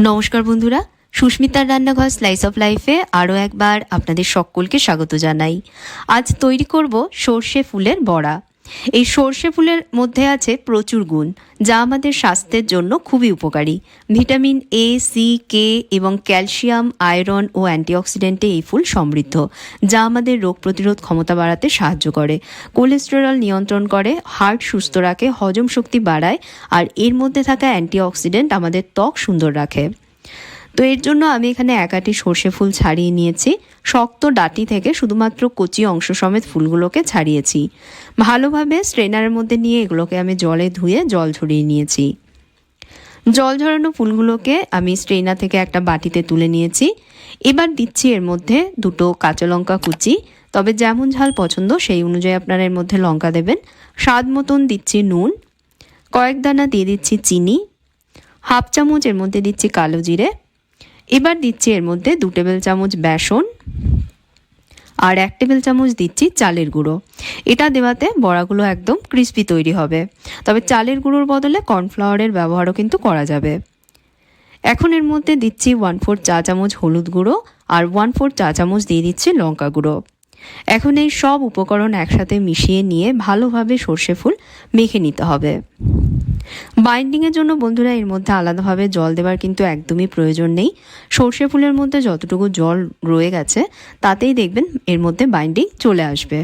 নমস্কার বন্ধুরা। সুস্মিতার রান্নাঘর স্লাইস অফ লাইফে আরও একবার আপনাদের সকলকে স্বাগত জানাই। আজ তৈরি করব সর্ষে ফুলের বড়া। এই সর্ষে ফুলের মধ্যে আছে প্রচুর গুণ, যা আমাদের স্বাস্থ্যের জন্য খুবই উপকারী। ভিটামিন এ সি কে এবং ক্যালসিয়াম, আয়রন ও অ্যান্টিঅক্সিডেন্টে এই ফুল সমৃদ্ধ, যা আমাদের রোগ প্রতিরোধ ক্ষমতা বাড়াতে সাহায্য করে। কোলেস্টেরল নিয়ন্ত্রণ করে হার্ট সুস্থ রাখে, হজম শক্তি বাড়ায়, আর এর মধ্যে থাকা অ্যান্টিঅক্সিডেন্ট আমাদের ত্বক সুন্দর রাখে। তো এর জন্য আমি এখানে একাটি সর্ষে ফুল ছাড়িয়ে নিয়েছি। শক্ত ডাটি থেকে শুধুমাত্র কচি অংশ সমেত ফুলগুলোকে ছাড়িয়েছি। ভালোভাবে স্ট্রেনারের মধ্যে নিয়ে এগুলোকে আমি জলে ধুয়ে জল ঝরিয়ে নিয়েছি। জল ঝরানো ফুলগুলোকে আমি স্ট্রেনার থেকে একটা বাটিতে তুলে নিয়েছি। এবার দিচ্ছি এর মধ্যে দুটো কাঁচা লঙ্কা কুচি। তবে যেমন ঝাল পছন্দ, সেই অনুযায়ী আপনারা এর মধ্যে লঙ্কা দেবেন। স্বাদ মতন দিচ্ছি নুন। কয়েক দানা দিয়ে দিচ্ছি চিনি। হাফ চামচ এর মধ্যে দিচ্ছি কালো জিরে। এবার দিচ্ছি এর মধ্যে দু টেবিল চামচ বেসন আর এক টেবিল চামচ দিচ্ছি চালের গুঁড়ো। এটা দেওয়াতে বড়াগুলো একদম ক্রিস্পি তৈরি হবে। তবে চালের গুঁড়োর বদলে কর্নফ্লাওয়ারের ব্যবহারও কিন্তু করা যাবে। এখন এর মধ্যে দিচ্ছি ওয়ান ফোর চা চামচ হলুদ গুঁড়ো আর ওয়ান ফোর চা চামচ দিয়ে দিচ্ছি লঙ্কা গুঁড়ো। এখন এই সব উপকরণ একসাথে মিশিয়ে নিয়ে ভালোভাবে সর্ষে ফুল মেখে নিতে হবে। বাইন্ডিংয়ের জন্য বন্ধুরা এর মধ্যে আলাদাভাবে জল দেওয়ার কিন্তু একদমই প্রয়োজন নেই। সর্ষে ফুলের মধ্যে যতটুকু জল রয়ে গেছে, তাতেই দেখবেন এর মধ্যে বাইন্ডিং চলে আসবে।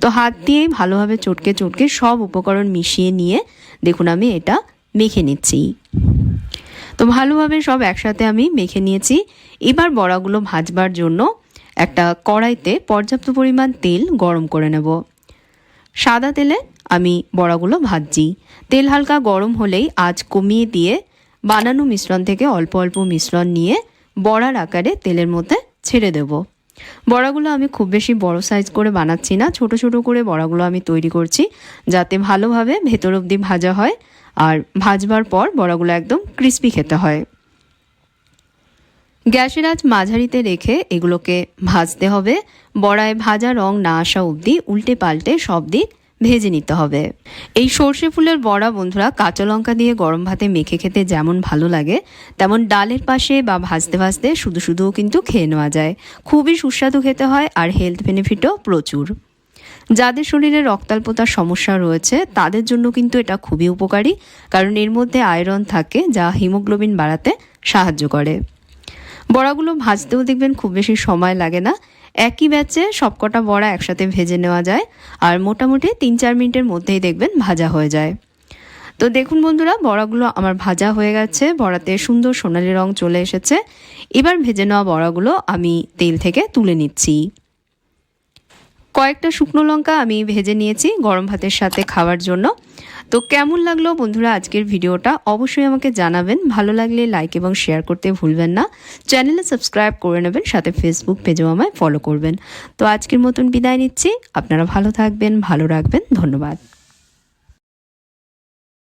তো হাত দিয়েই ভালোভাবে চটকে চটকে সব উপকরণ মিশিয়ে নিয়ে দেখুন আমি এটা মেখে নিচ্ছি। তো ভালোভাবে সব একসাথে আমি মেখে নিয়েছি। এবার বড়াগুলো ভাজবার জন্য একটা কড়াইতে পর্যাপ্ত পরিমাণ তেল গরম করে নেব। সাদা তেলে আমি বড়াগুলো ভাজছি। তেল হালকা গরম হলেই আজ কমিয়ে দিয়ে বানানো মিশ্রণ থেকে অল্প অল্প মিশ্রণ নিয়ে বড়ার আকারে তেলের মধ্যে ছেড়ে দেব। বড়াগুলো আমি খুব বেশি বড় সাইজ করে বানাচ্ছি না, ছোট ছোট করে বড়াগুলো আমি তৈরি করছি যাতে ভালোভাবে ভেতর অবধি ভাজা হয় আর ভাজবার পর বড়াগুলো একদম ক্রিস্পি খেতে হয়। গ্যাসের আঁচ মাঝারিতে রেখে এগুলোকে ভাজতে হবে। বড়ায় ভাজা রং না আসা অবধি উল্টে পাল্টে সব দিক ভেজে নিতে হবে। এই সর্ষে ফুলের বড়া বন্ধুরা, কাঁচা লঙ্কা দিয়ে গরম ভাতে মেখে খেতে যেমন ভালো লাগে, তেমন ডালের পাশে বা ভাজতে ভাজতে শুধু শুধুও কিন্তু খেয়ে নেওয়া যায়। খুবই সুস্বাদু খেতে হয় আর হেলথ বেনিফিটও প্রচুর। যাদের শরীরে রক্তাল্পতার সমস্যা রয়েছে, তাদের জন্য কিন্তু এটা খুবই উপকারী, কারণ এর মধ্যে আয়রন থাকে যা হিমোগ্লোবিন বাড়াতে সাহায্য করে। বড়াগুলো ভাজতেও দেখবেন খুব বেশি সময় লাগে না একই ব্যাচে সবকটা বড়া একসাথে ভেজে নেওয়া যায় আর মোটামুটি তিন চার মিনিটের মধ্যেই দেখবেন ভাজা হয়ে যায়। তো দেখুন বন্ধুরা, বড়াগুলো আমার ভাজা হয়ে গেছে, বড়াতে সুন্দর সোনালি রং চলে এসেছে। এবার ভেজে নেওয়া বড়াগুলো আমি তেল থেকে তুলে নিচ্ছি। কয়েকটা শুকনো লঙ্কা আমি ভেজে নিয়েছি গরম ভাতের সাথে খাওয়ার জন্য। তো কেমন লাগল বন্ধুরা আজকের ভিডিওটা? অবশ্যই আমাকে জানাবেন। ভালো লাগলে লাইক এবং শেয়ার করতে ভুলবেন না। চ্যানেলে সাবস্ক্রাইব করে নেবেন, সাথে ফেসবুক পেজেও আমায় ফলো করবেন। তো আজকের মতন বিদায় নিচ্ছি। আপনারা ভালো থাকবেন, ভালো রাখবেন। ধন্যবাদ।